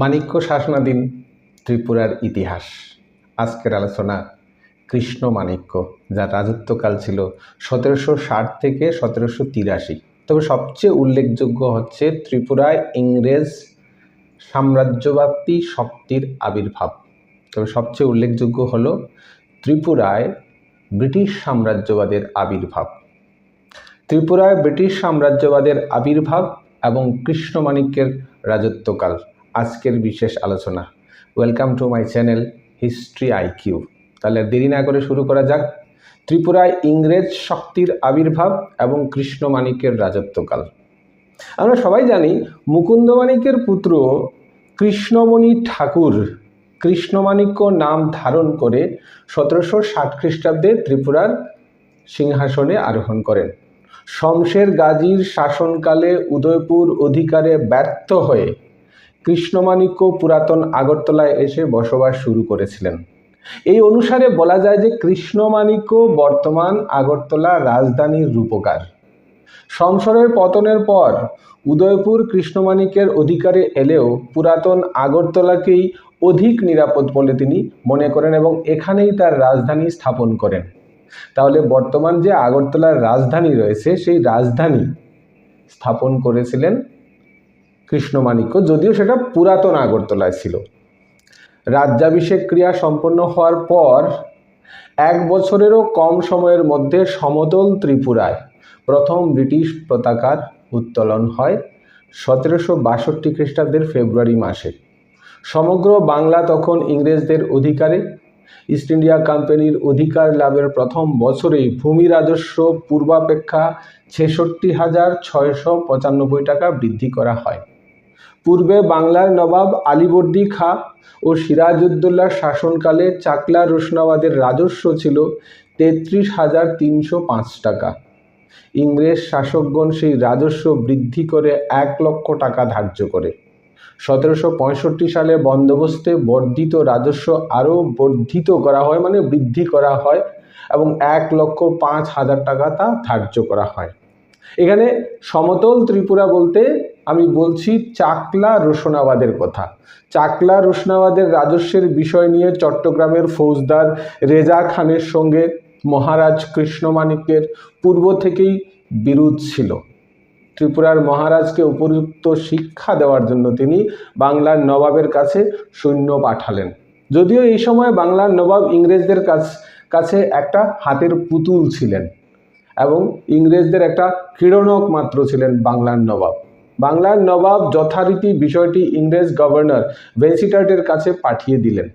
মাণিক্য শাসনাধীন ত্রিপুরার ইতিহাস। আজকের আলোচনা কৃষ্ণ মাণিক্য, যার রাজত্বকাল ছিল সতেরোশো ষাট থেকে সতেরোশো তিরাশি। তবে সবচেয়ে উল্লেখযোগ্য হচ্ছে ত্রিপুরায় ইংরেজ সাম্রাজ্যবাদী শক্তির আবির্ভাব। তবে সবচেয়ে উল্লেখযোগ্য হল ত্রিপুরায় ব্রিটিশ সাম্রাজ্যবাদের আবির্ভাব। ত্রিপুরায় ব্রিটিশ সাম্রাজ্যবাদের আবির্ভাব এবং কৃষ্ণমাণিক্যের রাজত্বকাল আজকের বিশেষ আলোচনা। Welcome to my channel history IQ তাহলে দেরি না করে শুরু করা যাক। ত্রিপুরায় ইংরেজ শক্তির আবির্ভাব এবং কৃষ্ণমাণিক্যের রাজত্বকাল। আমরা সবাই জানি মুকুন্দমাণিক্যের পুত্র কৃষ্ণমণি ঠাকুর কৃষ্ণমাণিক্য নাম ধারণ করে সতেরোশো ষাট খ্রিস্টাব্দে ত্রিপুরার সিংহাসনে আরোহণ করেন। শমশের গাজীর শাসনকালে উদয়পুর অধিকারে ব্যর্থ হয়ে কৃষ্ণমাণিক্য পুরাতন আগরতলায় এসে বসবাস শুরু করেছিলেন। এই অনুসারে বলা যায় যে কৃষ্ণমাণিক্য বর্তমান আগরতলা রাজধানীর রূপকার। শমশরের পতনের পর উদয়পুর কৃষ্ণমাণিক্যের অধিকারে এলেও পুরাতন আগরতলাকেই অধিক নিরাপদ বলে তিনি মনে করেন এবং এখানেই তার রাজধানী স্থাপন করেন। তাহলে বর্তমান যে আগরতলার রাজধানী রয়েছে, সেই রাজধানী স্থাপন করেছিলেন কৃষ্ণমাণিক্য যদিও সেটা পুরাতন আগরতলায় ছিল। রাজ্যাভিষেক ক্রিয়া সম্পন্ন হওয়ার পর এক বছরেরও কম সময়ের মধ্যে সমতল ত্রিপুরায় প্রথম ব্রিটিশ পতাকার উত্তোলন হয় সতেরোশো বাষট্টি খ্রিস্টাব্দের ফেব্রুয়ারি মাসে। সমগ্র বাংলা তখন ইংরেজদের অধিকারে। ইস্ট ইন্ডিয়া কোম্পানির অধিকার লাভের প্রথম বছরেই ভূমি রাজস্ব পূর্বাপেক্ষা ছেষট্টি হাজার ছয়শো পঁচানব্বই টাকা বৃদ্ধি করা হয়। পূর্বে বাংলার নবাব আলীবর্দী খা ও সিরাজউদ্দৌলার শাসনকালে চাকলা রোশনাবাদের রাজস্ব ছিল তেত্রিশ হাজার তিনশো পাঁচ টাকা। ইংরেজ শাসকগণ সেই রাজস্ব বৃদ্ধি করে এক লক্ষ টাকা ধার্য করে। সতেরোশো পঁয়ষট্টি সালে বন্দোবস্তে বর্ধিত রাজস্ব আরও বর্ধিত করা হয় মানে বৃদ্ধি করা হয় এবং এক লক্ষ পাঁচ হাজার টাকা তা ধার্য করা হয়। এখানে সমতল ত্রিপুরা বলতে আমি বলছি চাকলা রোশনাবাদের কথা। চাকলা রোশনাবাদের রাজস্বের বিষয় নিয়ে চট্টগ্রামের ফৌজদার রেজা খানের সঙ্গে মহারাজ কৃষ্ণমাণিক্যের পূর্ব থেকেই বিরোধ ছিল। ত্রিপুরার মহারাজকে উপযুক্ত শিক্ষা দেওয়ার জন্য তিনি বাংলার নবাবের কাছে সৈন্য পাঠালেন। যদিও এই সময় বাংলার নবাব ইংরেজদের কাছ, কাছে একটা হাতের পুতুল ছিলেন এবং ইংরেজদের একটা ক্রীড়নক মাত্র ছিলেন বাংলার নবাব। বাংলার নবাব যথারীতি বিষয়টি ইংরেজ গভর্নর ভেন্সিটার্টের কাছে পাঠিয়ে দিলেন।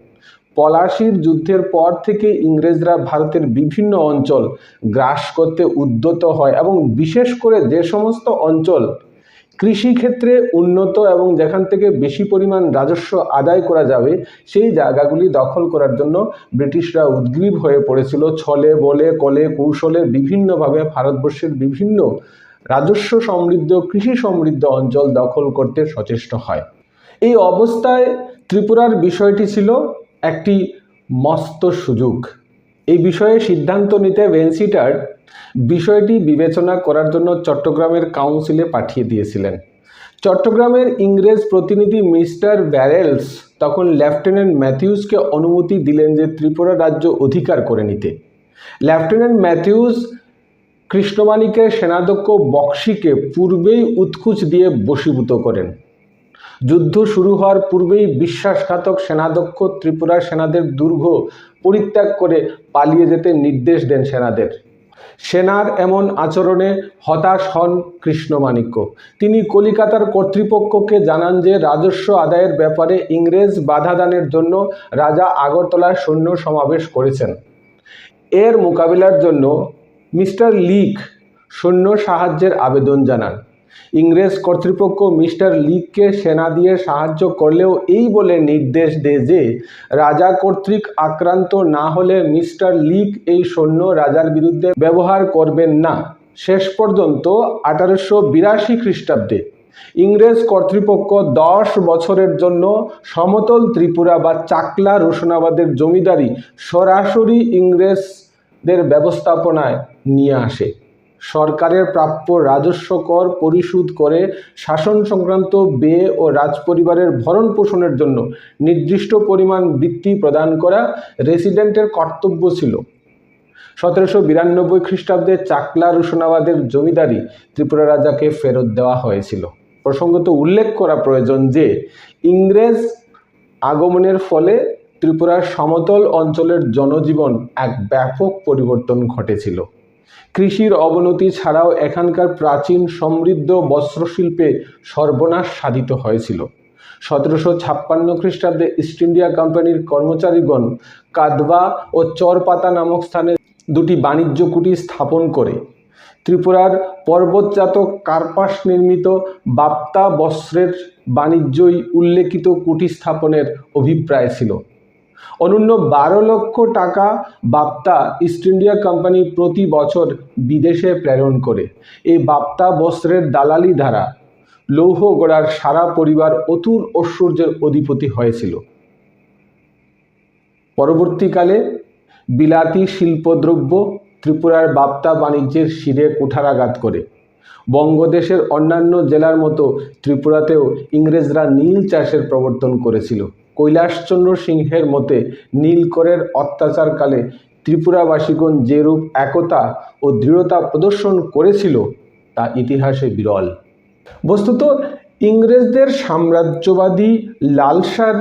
পলাশির যুদ্ধের পর থেকে ইংরেজরা ভারতের বিভিন্ন অঞ্চল গ্রাস করতে উদ্যত হয় এবং বিশেষ করে যে সমস্ত অঞ্চল কৃষিক্ষেত্রে উন্নত এবং যেখান থেকে বেশি পরিমাণ রাজস্ব আদায় করা যাবে, সেই জায়গাগুলি দখল করার জন্য ব্রিটিশরা উদ্গ্রীব হয়ে পড়েছিল। ছলে, বলে, কলে, কৌশলে বিভিন্নভাবে ভারতবর্ষের বিভিন্ন রাজস্ব সমৃদ্ধ, কৃষি সমৃদ্ধ অঞ্চল দখল করতে সচেষ্ট হয়। এই অবস্থায় ত্রিপুরার বিষয়টি ছিল একটি মস্ত সুযোগ। এই বিষয়ে সিদ্ধান্ত নিতে ভেন্সিটার বিষয়টি বিবেচনা করার জন্য চট্টগ্রামের কাউন্সিলে পাঠিয়ে দিয়েছিলেন। চট্টগ্রামের ইংরেজ প্রতিনিধি মিস্টার ব্যারেলস তখন লেফটেন্যান্ট ম্যাথিউসকে অনুমতি দিলেন যে ত্রিপুরা রাজ্য অধিকার করে নিতে। লেফটেন্যান্ট ম্যাথিউস কৃষ্ণমাণিকের সেনাধ্যক্ষ বক্সিকে পূর্বেই উৎকুচ দিয়ে বশীভূত করেন। যুদ্ধ শুরু হওয়ার পূর্বেই বিশ্বাসঘাতক সেনাধ্যক্ষ ত্রিপুরার সেনাদের দুর্গ পরিত্যাগ করে পালিয়ে যেতে নির্দেশ দেন সেনাদের। সেনার এমন আচরণে হতাশ হন কৃষ্ণমাণিক্য। তিনি কলিকাতার কর্তৃপক্ষকে জানান যে রাজস্ব আদায়ের ব্যাপারে ইংরেজ বাধা দানের জন্য রাজা আগরতলায় সৈন্য সমাবেশ করেছেন। এর মোকাবিলার জন্য মিস্টার লিক সৈন্য সাহায্যের আবেদন জানান। ইংরেজ কর্তৃপক্ষ মিস্টার লিককে সেনা দিয়ে সাহায্য করলেও এই বলে নির্দেশ দেয় যে, রাজা কর্তৃক আক্রান্ত না হলে মিস্টার লিক এই সৈন্য রাজার বিরুদ্ধে ব্যবহার করবেন না। শেষ পর্যন্ত আঠারোশো বিরাশি খ্রিস্টাব্দে ইংরেজ কর্তৃপক্ষ দশ বছরের জন্য সমতল ত্রিপুরা বা চাকলা রোশনাবাদের জমিদারি সরাসরি ইংরেজদের ব্যবস্থাপনায় নিয়ে আসে। সরকারের প্রাপ্য রাজস্ব কর পরিশোধ করে শাসন সংক্রান্ত ব্যয় ও রাজপরিবারের ভরণ পোষণের জন্য নির্দিষ্ট পরিমাণ বৃত্তি প্রদান করা রেসিডেন্টের কর্তব্য ছিল। সতেরোশো বিরানব্বই খ্রিস্টাব্দে চাকলা রুশনাবাদের জমিদারি ত্রিপুরা রাজাকে ফেরত দেওয়া হয়েছিল। প্রসঙ্গত উল্লেখ করা প্রয়োজন যে, ইংরেজ আগমনের ফলে ত্রিপুরার সমতল অঞ্চলের জনজীবন এক ব্যাপক পরিবর্তন ঘটেছিল। কৃষির অবনতি ছাড়াও এখানকার প্রাচীন সমৃদ্ধ বস্ত্রশিল্পে সর্বনাশ সাধিত হয়েছিল। সতেরোশো ছাপ্পান্ন খ্রিস্টাব্দে ইস্ট ইন্ডিয়া কোম্পানির কর্মচারীগণ কাদবা ও চরপাতা নামক স্থানে দুটি বাণিজ্য কুটি স্থাপন করে। ত্রিপুরার পর্বতজাত কার্পাস নির্মিত বাপ্তা বস্ত্রের বাণিজ্যই উল্লেখিত কুটি স্থাপনের অভিপ্রায় ছিল। অনন্য বারো লক্ষ টাকা বাপ্তা ইস্ট ইন্ডিয়া কোম্পানি প্রতি বছর বিদেশে প্রেরণ করে। এই বাপ্তা বস্ত্রের দালালি দ্বারা লৌহ গোড়ার সারা পরিবার অতুল ঐশ্বর্যের অধিপতি হয়েছিল। পরবর্তীকালে বিলাতি শিল্পদ্রব্য ত্রিপুরার বাপ্তা বাণিজ্যের শিরে কুঠারাঘাত করে। বঙ্গদেশের অন্যান্য জেলার মতো ত্রিপুরাতেও ইংরেজরা নীল চাষের প্রবর্তন করেছিল। কৈলাসচন্দ্র সিংহের মতে নীলকরের অত্যাচারকালে ত্রিপুরাবাসীগণ যেরূপ একতা ও দৃঢ়তা প্রদর্শন করেছিল, তা ইতিহাসে বিরল। বস্তুত ইংরেজদের সাম্রাজ্যবাদী লালসার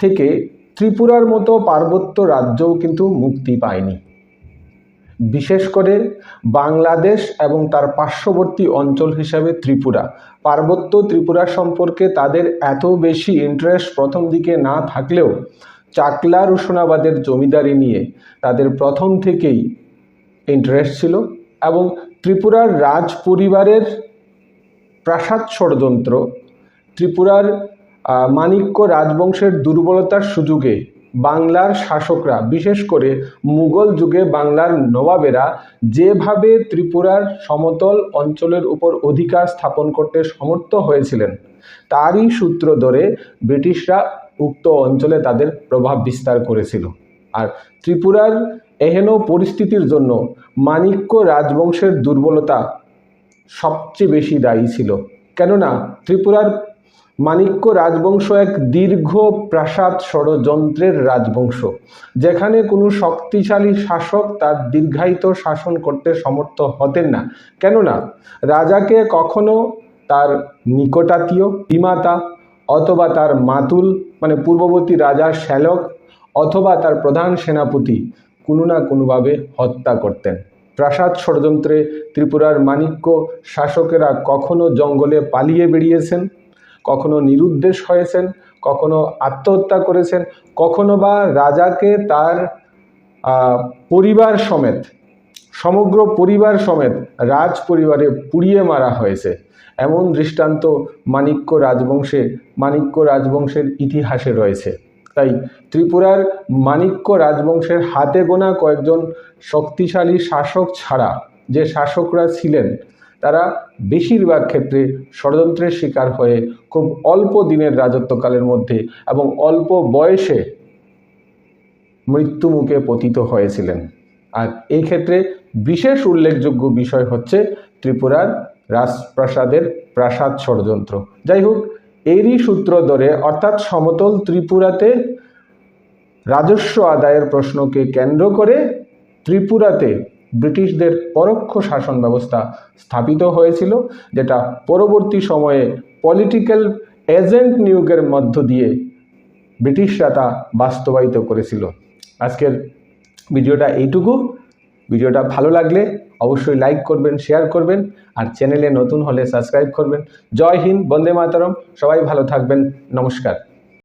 থেকে ত্রিপুরার মতো পার্বত্য রাজ্যও কিন্তু মুক্তি পায়নি। বিশেষ করে বাংলাদেশ এবং তার পার্শ্ববর্তী অঞ্চল হিসাবে ত্রিপুরা। পার্বত্য ত্রিপুরা সম্পর্কে তাদের এত বেশি ইন্টারেস্ট প্রথম দিকে না থাকলেও চাকলা রুশনাবাদের জমিদারি নিয়ে তাদের প্রথম থেকেই ইন্টারেস্ট ছিল এবং ত্রিপুরার রাজ পরিবারের প্রাসাদ ষড়যন্ত্র, ত্রিপুরার মাণিক্য রাজবংশের দুর্বলতার সুযোগে বাংলার শাসকরা, বিশেষ করে মুঘল যুগে বাংলার নবাবেরা, যেভাবে ত্রিপুরার সমতল অঞ্চলের উপর অধিকার স্থাপন করতে সমর্থ হয়েছিলেন, তারই সূত্র ধরে ব্রিটিশরা উক্ত অঞ্চলে তাদের প্রভাব বিস্তার করেছিল। আর ত্রিপুরার এহেন পরিস্থিতির জন্য মাণিক্য রাজবংশের দুর্বলতা সবচেয়ে বেশি দায়ী ছিল। কেননা, ত্রিপুরার মাণিক্য রাজবংশ এক দীর্ঘ প্রাসাদ ষড়যন্ত্রের রাজবংশ, যেখানে কোনো শক্তিশালী শাসক তার দীর্ঘায়িত শাসন করতে সমর্থ হতেন না। কেননা, রাজাকে কখনো তার নিকটাত্মীয় বিমাতা অথবা তার মাতুল মানে পূর্ববর্তী রাজার শ্যালক অথবা তার প্রধান সেনাপতি কোনো না কোনোভাবে হত্যা করতেন। প্রাসাদ ষড়যন্ত্রে ত্রিপুরার মাণিক্য শাসকেরা কখনো জঙ্গলে পালিয়ে বেরিয়েছেন কখনো নিরুদ্দেশ হয়েছেন, কখনো আত্মহত্যা করেছেন, কখনো বা রাজাকে তার পরিবার সমেত, সমগ্র পরিবার সমেত রাজ পরিবারে পুড়িয়ে মারা হয়েছে। এমন দৃষ্টান্ত মাণিক্য রাজবংশে, মাণিক্য রাজবংশের ইতিহাসে রয়েছে। তাই ত্রিপুরার মাণিক্য রাজবংশের হাতে গোনা কয়েকজন শক্তিশালী শাসক ছাড়া যে শাসকরা ছিলেন তারা বেশিরভাগ ক্ষেত্রে ষড়যন্ত্রের শিকার হয়ে খুব অল্প দিনের রাজত্বকালের মধ্যে এবং অল্প বয়সে মৃত্যুমুখে পতিত হয়েছিলেন। আর এই ক্ষেত্রে বিশেষ উল্লেখযোগ্য বিষয় হচ্ছে ত্রিপুরার রাজপ্রাসাদের প্রাসাদ ষড়যন্ত্র। যাই হোক, এরই সূত্র ধরে অর্থাৎ সমতল ত্রিপুরাতে রাজস্ব আদায়ের প্রশ্নকে কেন্দ্র করে ত্রিপুরাতে ব্রিটিশদের পরোক্ষ শাসন ব্যবস্থা স্থাপিত হয়েছিল, যেটা পরবর্তী সময়ে পলিটিক্যাল এজেন্ট নিয়োগের মধ্য দিয়ে ব্রিটিশরা তা বাস্তবায়িত করেছিল। আজকের ভিডিওটা এইটুকু। ভিডিওটা ভালো লাগলে অবশ্যই লাইক করবেন শেয়ার করবেন, আর চ্যানেলে নতুন হলে সাবস্ক্রাইব করবেন। জয় হিন্দ, বন্দে মাতরম। সবাই ভালো থাকবেন। নমস্কার।